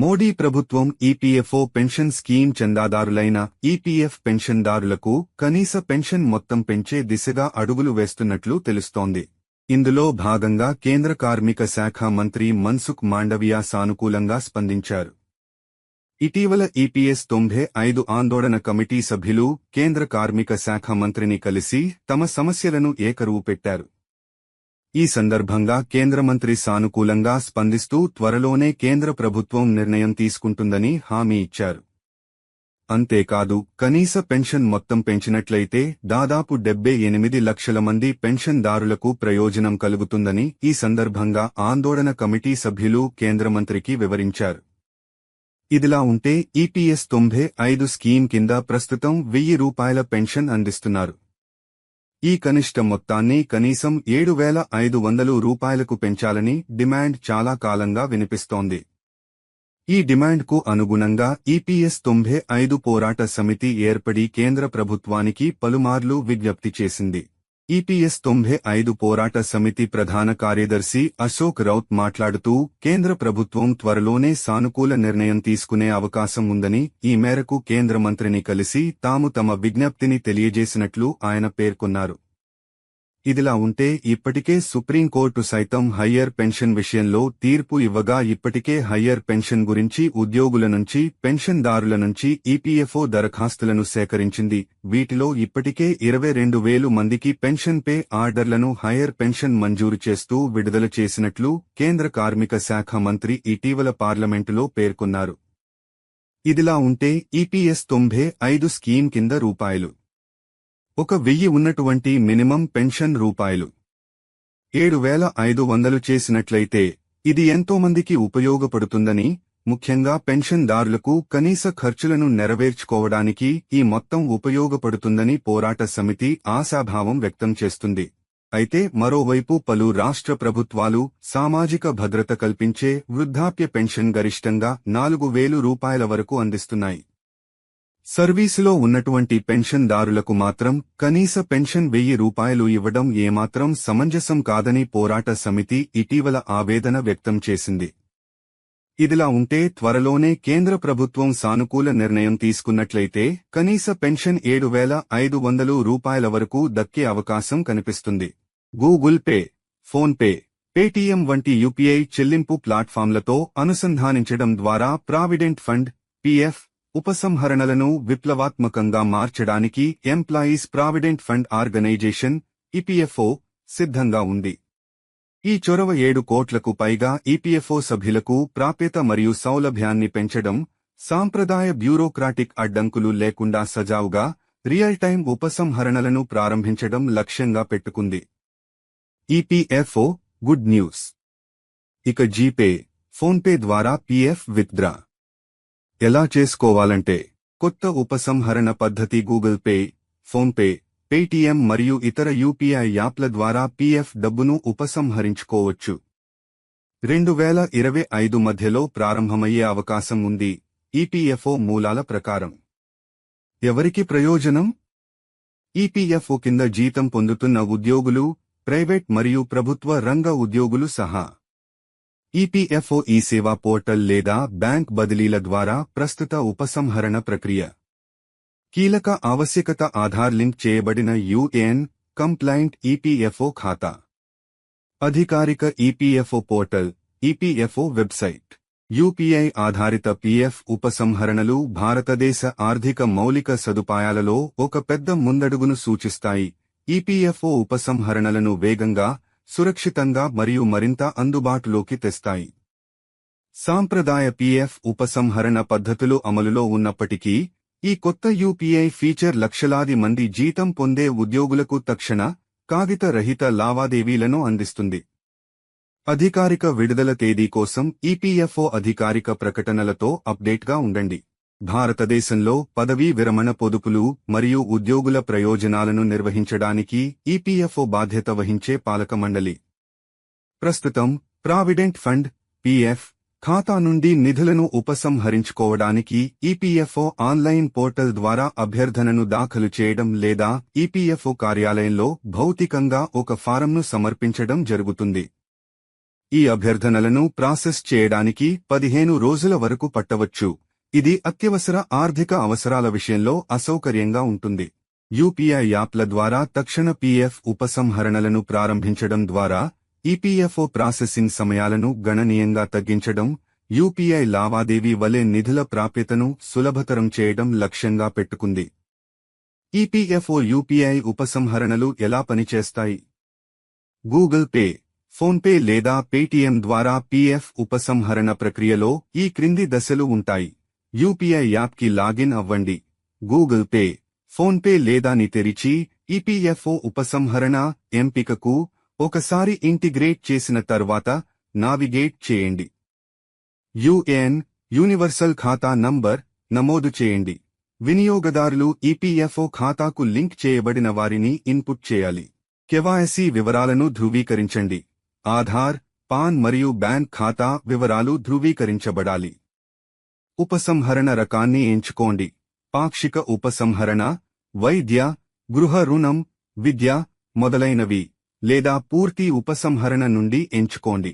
మోడీ ప్రభుత్వం EPFO pension scheme చందాదారులైన EPF పెన్షన్దారులకు కనీస పెన్షన్ మొత్తం పెంచే దిశగా అడుగులు వేస్తున్నట్లు తెలుస్తోంది. ఇందులో భాగంగా కేంద్ర కార్మిక శాఖ మంత్రి మన్సుఖ్ మాండవియా సానుకూలంగా స్పందించారు. ఇటీవల ఈపీఎస్ తొంభై ఐదు ఆందోళన కమిటీ సభ్యులు కేంద్ర కార్మిక శాఖ మంత్రిని కలిసి తమ సమస్యలను ఏకరువు పెట్టారు ఈ సందర్భంగా కేంద్ర మంత్రి సానుకూలంగా స్పందిస్తూ త్వరలోనే కేంద్ర ప్రభుత్వం నిర్ణయం తీసుకుంటుందని హామీ ఇచ్చారు. అంతేకాదు కనీస పెన్షన్ మొత్తం పెంచినట్లయితే దాదాపు డెబ్బై ఎనిమిది లక్షల మంది పెన్షన్దారులకు ప్రయోజనం కలుగుతుందని ఈ సందర్భంగా ఆందోళన కమిటీ సభ్యులు కేంద్ర మంత్రికి వివరించారు. ఇదిలా ఉంటే ఈపీఎస్ తొంభై ఐదు స్కీమ్ కింద ప్రస్తుతం వెయ్యి రూపాయల పెన్షన్ అందిస్తున్నారు. ఈ కనిష్ట మొత్తాన్ని కనీసం ఏడు వేల ఐదు వందలు రూపాయలకు పెంచాలని డిమాండ్ చాలా కాలంగా వినిపిస్తోంది. ఈ డిమాండ్కు అనుగుణంగా ఈపీఎస్ తొంభై ఐదు పోరాట సమితి ఏర్పడి కేంద్ర ప్రభుత్వానికి పలుమార్లు విజ్ఞప్తి చేసింది. ఈపీఎస్ తొంభై ఐదు పోరాట సమితి ప్రధాన కార్యదర్శి అశోక్ రౌత్ మాట్లాడుతూ కేంద్ర ప్రభుత్వం త్వరలోనే సానుకూల నిర్ణయం తీసుకునే అవకాశం ఉందని ఈ మేరకు కేంద్ర మంత్రిని కలిసి తాము తమ విజ్ఞప్తిని తెలియజేసినట్లు ఆయన పేర్కొన్నారు. ఇదిలా ఉంటే ఇప్పటికే సుప్రీంకోర్టు సైతం హయ్యర్ పెన్షన్ విషయంలో తీర్పు ఇవ్వగా ఇప్పటికే హయ్యర్ పెన్షన్ గురించి ఉద్యోగుల నుంచి పెన్షన్దారుల నుంచి ఈపీఎఫ్ఓ దరఖాస్తులను సేకరించింది. వీటిలో ఇప్పటికే ఇరవై రెండు వేలు మందికి పెన్షన్ పే ఆర్డర్లను హయ్యర్ పెన్షన్ మంజూరు చేస్తూ విడుదల చేసినట్లు కేంద్ర కార్మిక శాఖ మంత్రి ఇటీవల పార్లమెంటులో పేర్కొన్నారు. ఇదిలా ఉంటే ఈపీఎస్ తొంభై ఐదు స్కీమ్ కింద రూపాయలు. ఒక వెయ్యి ఉన్నటువంటి మినిమం పెన్షన్ రూపాయలు. ఏడు వేల ఐదు వందలు చేసినట్లయితే ఇది ఎంతోమందికి ఉపయోగపడుతుందని ముఖ్యంగా పెన్షన్దారులకు కనీస ఖర్చులను నెరవేర్చుకోవడానికి ఈ మొత్తం ఉపయోగపడుతుందని పోరాట సమితి ఆశాభావం వ్యక్తం చేస్తుంది. అయితే మరోవైపు పలు రాష్ట్ర ప్రభుత్వాలు సామాజిక భద్రత కల్పించే వృద్ధాప్య పెన్షన్ గరిష్టంగా నాలుగు వేలు రూపాయల వరకు అందిస్తున్నాయి. సర్వీసులో ఉన్నటువంటి పెన్షన్దారులకు మాత్రం కనీస పెన్షన్ వెయ్యి రూపాయలు ఇవ్వడం ఏమాత్రం సమంజసం కాదని పోరాట సమితి ఇటీవల ఆవేదన వ్యక్తం చేసింది. ఇదిలా ఉంటే త్వరలోనే కేంద్ర ప్రభుత్వం సానుకూల నిర్ణయం తీసుకున్నట్లయితే కనీస పెన్షన్ ఏడు వేల ఐదు వందలు రూపాయల వరకు దక్కే అవకాశం కనిపిస్తుంది. గూగుల్ పే ఫోన్పే పేటీఎం వంటి యూపీఐ చెల్లింపు ప్లాట్ఫామ్లతో అనుసంధానించడం ద్వారా ప్రావిడెంట్ ఫండ్ పీఎఫ్ ఉపసంహరణలను విప్లవాత్మకంగా మార్చడానికి employees provident fund organisation EPFO సిద్ధంగా ఉంది. ఈ చొరవ ఏడు కోట్లకు పైగా ఈపీఎఫ్ఓ సభ్యులకు ప్రాప్యత మరియు సౌలభ్యాన్ని పెంచడం సాంప్రదాయ బ్యూరోక్రాటిక్ అడ్డంకులు లేకుండా సజావుగా రియల్ టైం ఉపసంహరణలను ప్రారంభించడం లక్ష్యంగా పెట్టుకుంది. EPFO good news. ఇక జీపే ఫోన్పే ద్వారా పీఎఫ్ విత్డ్రా ఎలా చేసుకోవాలంటే కొత్త ఉపసంహరణ పద్ధతి గూగుల్ పే ఫోన్పే పేటీఎం మరియు ఇతర యూపీఐ యాప్ల ద్వారా పీఎఫ్ డబ్బును ఉపసంహరించుకోవచ్చు. రెండు వేల ఇరవై ఐదు మధ్యలో ప్రారంభమయ్యే అవకాశం ఉంది ఈపీఎఫ్ఓ మూలాల ప్రకారం. ఎవరికి ప్రయోజనం? ఈపీఎఫ్ఓ కింద జీతం పొందుతున్న ఉద్యోగులు ప్రైవేట్ మరియు ప్రభుత్వ రంగ ఉద్యోగులు సహా. ఈపీఎఫ్ఓ ఈ సేవా పోర్టల్ లేదా బ్యాంక్ బదిలీల ద్వారా ప్రస్తుత ఉపసంహరణ ప్రక్రియ. కీలక ఆవశ్యకత ఆధార్ లింక్ చేయబడిన యుఏఎన్ కంప్లైంట్ ఈపీఎఫ్ఓ ఖాతా. అధికారిక EPFO portal EPFO website. UPI ఆధారిత పీఎఫ్ ఉపసంహరణలు భారతదేశ ఆర్థిక మౌలిక సదుపాయాలలో ఒక పెద్ద ముందడుగును సూచిస్తాయి. ఈపీఎఫ్ఓ ఉపసంహరణలను వేగంగా సురక్షితంగా మరియు మరింత అందుబాటులోకి తెస్తాయి. సాంప్రదాయ పీఎఫ్ ఉపసంహరణ పద్ధతులు అమలులో ఉన్నప్పటికీ ఈ కొత్త యూపీఐ ఫీచర్ లక్షలాది మంది జీతం పొందే ఉద్యోగులకు తక్షణ కాగిత రహిత లావాదేవీలను అందిస్తుంది. అధికారిక విడుదల తేదీ కోసం ఈపీఎఫ్ఓ అధికారిక ప్రకటనలతో అప్డేట్గా ఉండండి. భారతదేశంలో పదవీ విరమణ పొదుపులు మరియు ఉద్యోగుల ప్రయోజనాలను నిర్వహించడానికి ఈపీఎఫ్ఓ బాధ్యత వహించే పాలక మండలి ప్రస్తుతం ప్రావిడెంట్ ఫండ్ పీఎఫ్ ఖాతా నుండి నిధులను ఉపసంహరించుకోవడానికి ఈపీఎఫ్ఓ ఆన్లైన్ పోర్టల్ ద్వారా అభ్యర్థనను దాఖలు చేయడం లేదా ఈపీఎఫ్ఓ కార్యాలయంలో భౌతికంగా ఒక ఫారంను సమర్పించడం జరుగుతుంది. ఈ అభ్యర్థనలను ప్రాసెస్ చేయడానికి పదిహేను రోజుల వరకు పట్టవచ్చు. ఇది అత్యవసర ఆర్థిక అవసరాల విషయంలో అసౌకర్యంగా ఉంటుంది. యూపీఐ యాప్ల ద్వారా తక్షణ పీఎఫ్ ఉపసంహరణలను ప్రారంభించడం ద్వారా ఈపీఎఫ్ఓ ప్రాసెసింగ్ సమయాలను గణనీయంగా తగ్గించడం యూపీఐ లావాదేవీ వలె నిధుల ప్రాప్యతను సులభతరం చేయడం లక్ష్యంగా పెట్టుకుంది. ఈపీఎఫ్ఓ యూపీఐ ఉపసంహరణలు ఎలా పనిచేస్తాయి? గూగుల్ పే ఫోన్పే లేదా పేటీఎం ద్వారా పీఎఫ్ ఉపసంహరణ ప్రక్రియలో ఈ క్రింది దశలు ఉంటాయి. యూపీఐ యాప్కి లాగిన్ అవ్వండి. గూగుల్ పే ఫోన్పే లేదాని తెరిచి ఈపీఎఫ్ఓ ఉపసంహరణ ఎంపికకు ఒకసారి ఇంటిగ్రేట్ చేసిన తర్వాత నావిగేట్ చేయండి. యుఏఎన్ యూనివర్సల్ ఖాతా నంబర్ నమోదు చేయండి. వినియోగదారులు ఈపీఎఫ్ఓ ఖాతాకు లింక్ చేయబడిన వారిని ఇన్పుట్ చేయాలి. కెవాయసీ వివరాలను ధృవీకరించండి. ఆధార్ పాన్ మరియు బ్యాంక్ ఖాతా వివరాలు ధృవీకరించబడాలి. ఉపసంహరణ రకాన్ని ఎంచుకోండి. పాక్షిక ఉపసంహరణ వైద్య గృహ రుణం విద్య మొదలైనవి లేదా పూర్తి ఉపసంహరణ నుండి ఎంచుకోండి.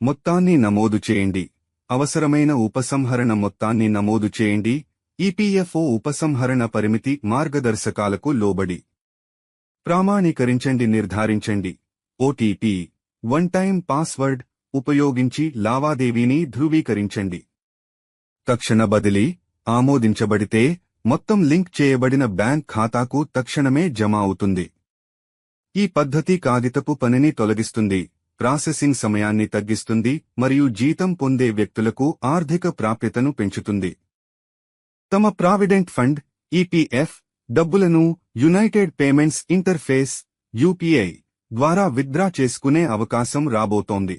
మొత్తాన్ని నమోదు చేయండి. అవసరమైన ఉపసంహరణ మొత్తాన్ని నమోదు చేయండి. ఈపీఎఫ్ఓ ఉపసంహరణ పరిమితి మార్గదర్శకాలకు లోబడి. ప్రామాణీకరించండి నిర్ధారించండి. ఓటీపీ వన్ టైం పాస్వర్డ్ ఉపయోగించి లావాదేవీని ధృవీకరించండి. తక్షణ బదిలీ ఆమోదించబడితే మొత్తం లింక్ చేయబడిన బ్యాంక్ ఖాతాకు తక్షణమే జమ అవుతుంది. ఈ పద్ధతి కాగితపు పనిని తొలగిస్తుంది ప్రాసెసింగ్ సమయాన్ని తగ్గిస్తుంది మరియు జీతం పొందే వ్యక్తులకు ఆర్థిక ప్రాప్యతను పెంచుతుంది. తమ ప్రావిడెంట్ ఫండ్ ఈపీఎఫ్ డబ్బులను యునైటెడ్ పేమెంట్స్ ఇంటర్ఫేస్ యూపీఐ ద్వారా విత్డ్రా చేసుకునే అవకాశం రాబోతోంది.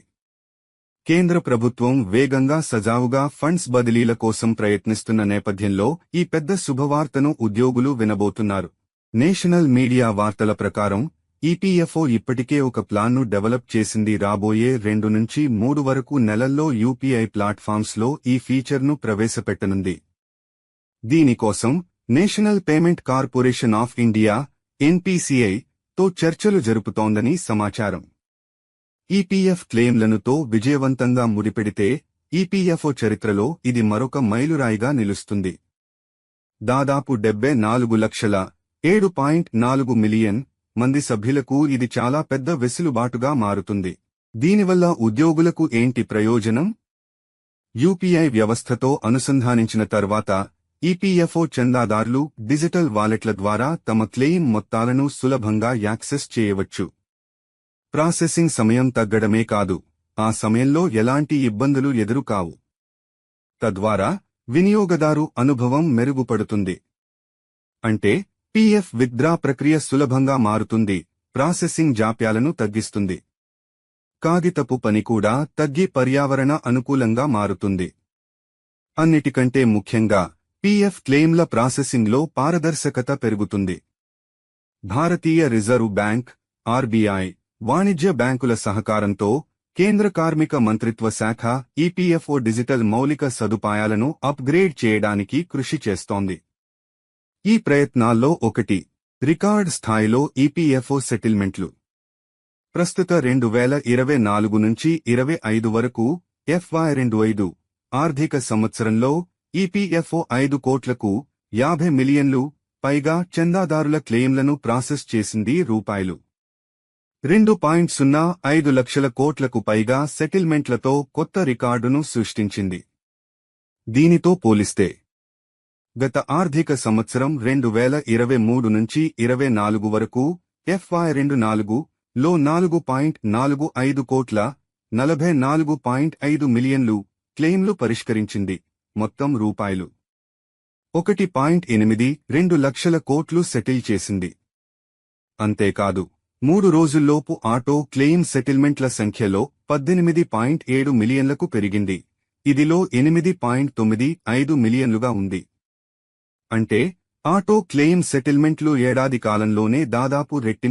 కేంద్ర ప్రభుత్వం వేగంగా సజావుగా ఫండ్స్ బదిలీల కోసం ప్రయత్నిస్తున్న నేపథ్యంలో ఈ పెద్ద శుభవార్తను ఉద్యోగులు వినబోతున్నారు. నేషనల్ మీడియా వార్తల ప్రకారం ఈపీఎఫ్ఓ ఇప్పటికే ఒక ప్లాన్ను డెవలప్ చేసింది రాబోయే రెండు నుంచి మూడు వరకు నెలల్లో యూపీఐ ప్లాట్ఫామ్స్లో ఈ ఫీచర్ను ప్రవేశపెట్టనుంది. దీనికోసం national payment corporation of India NPCI తో చర్చలు జరుపుతోందని సమాచారం. ఈపీఎఫ్ క్లెయిమ్లనుతో విజయవంతంగా ముడిపెడితే ఈపీఎఫ్ఓ చరిత్రలో ఇది మరొక మైలురాయిగా నిలుస్తుంది. దాదాపు డెబ్బై నాలుగు లక్షల ఏడు పాయింట్ నాలుగు మిలియన్ మంది సభ్యులకు ఇది చాలా పెద్ద వెసులుబాటుగా మారుతుంది. దీనివల్ల ఉద్యోగులకు ఏంటి ప్రయోజనం? యూపీఐ వ్యవస్థతో అనుసంధానించిన తర్వాత ఈపీఎఫ్ఓ చందాదారులు డిజిటల్ వాలెట్ల ద్వారా తమ క్లెయిమ్ మొత్తాలను సులభంగా యాక్సెస్ చేయవచ్చు. ప్రాసెసింగ్ సమయం తగ్గడమే కాదు ఆ సమయంలో ఎలాంటి ఇబ్బందులు ఎదురుకావు. తద్వారా వినియోగదారు అనుభవం మెరుగుపడుతుంది. అంటే పీఎఫ్ విత్డ్రా ప్రక్రియ సులభంగా మారుతుంది ప్రాసెసింగ్ జాప్యాలను తగ్గిస్తుంది. కాగితపు పని కూడా తగ్గి పర్యావరణ అనుకూలంగా మారుతుంది. అన్నిటికంటే ముఖ్యంగా పీఎఫ్ క్లెయిమ్ల ప్రాసెసింగ్లో పారదర్శకత పెరుగుతుంది. భారతీయ రిజర్వ్ బ్యాంక్ ఆర్బీఐ వాణిజ్య బ్యాంకుల సహకారంతో కేంద్ర కార్మిక మంత్రిత్వ శాఖ ఈపీఎఫ్ఓ డిజిటల్ మౌలిక సదుపాయాలను అప్గ్రేడ్ చేయడానికి కృషి చేస్తోంది. ఈ ప్రయత్నాల్లో ఒకటి రికార్డ్ స్థాయిలో ఈపీఎఫ్ఓ సెటిల్మెంట్లు. ప్రస్తుత రెండు వేల ఇరవై నాలుగు నుంచి ఇరవై ఐదు వరకు ఎఫ్వై రెండు ఐదు ఆర్థిక సంవత్సరంలో ఈపీఎఫ్ఓ ఐదు కోట్లకు యాభై మిలియన్లు పైగా చందాదారుల క్లెయిమ్లను ప్రాసెస్ చేసింది రూపాయలు. రెండు పాయింట్ సున్నా ఐదు లక్షల కోట్లకు పైగా సెటిల్మెంట్లతో కొత్త రికార్డును సృష్టించింది. దీనితో పోలిస్తే గత ఆర్థిక సంవత్సరం రెండు వేల ఇరవై మూడు నుంచి ఇరవై నాలుగు వరకు ఎఫ్వై రెండు నాలుగు లో నాలుగు పాయింట్ నాలుగు ఐదు కోట్ల నలభై నాలుగు పాయింట్ ఐదు మిలియన్లు క్లెయిమ్లు పరిష్కరించింది. మొత్తం రూపాయలు ఒకటి పాయింట్ ఎనిమిది రెండు లక్షల కోట్లు సెటిల్ చేసింది. అంతేకాదు మూడు రోజుల్లోపు ఆటో క్లెయిమ్ సెటిల్మెంట్ల సంఖ్యలో పద్దెనిమిది పాయింట్ ఏడు మిలియన్లకు పెరిగింది. ఇదిలో ఎనిమిది పాయింట్ తొమ్మిది ఐదు మిలియన్లుగా ఉంది. అంటే ఆటో క్లెయిమ్ సెటిల్మెంట్లు ఏడాది కాలంలోనే దాదాపు రెట్టింపు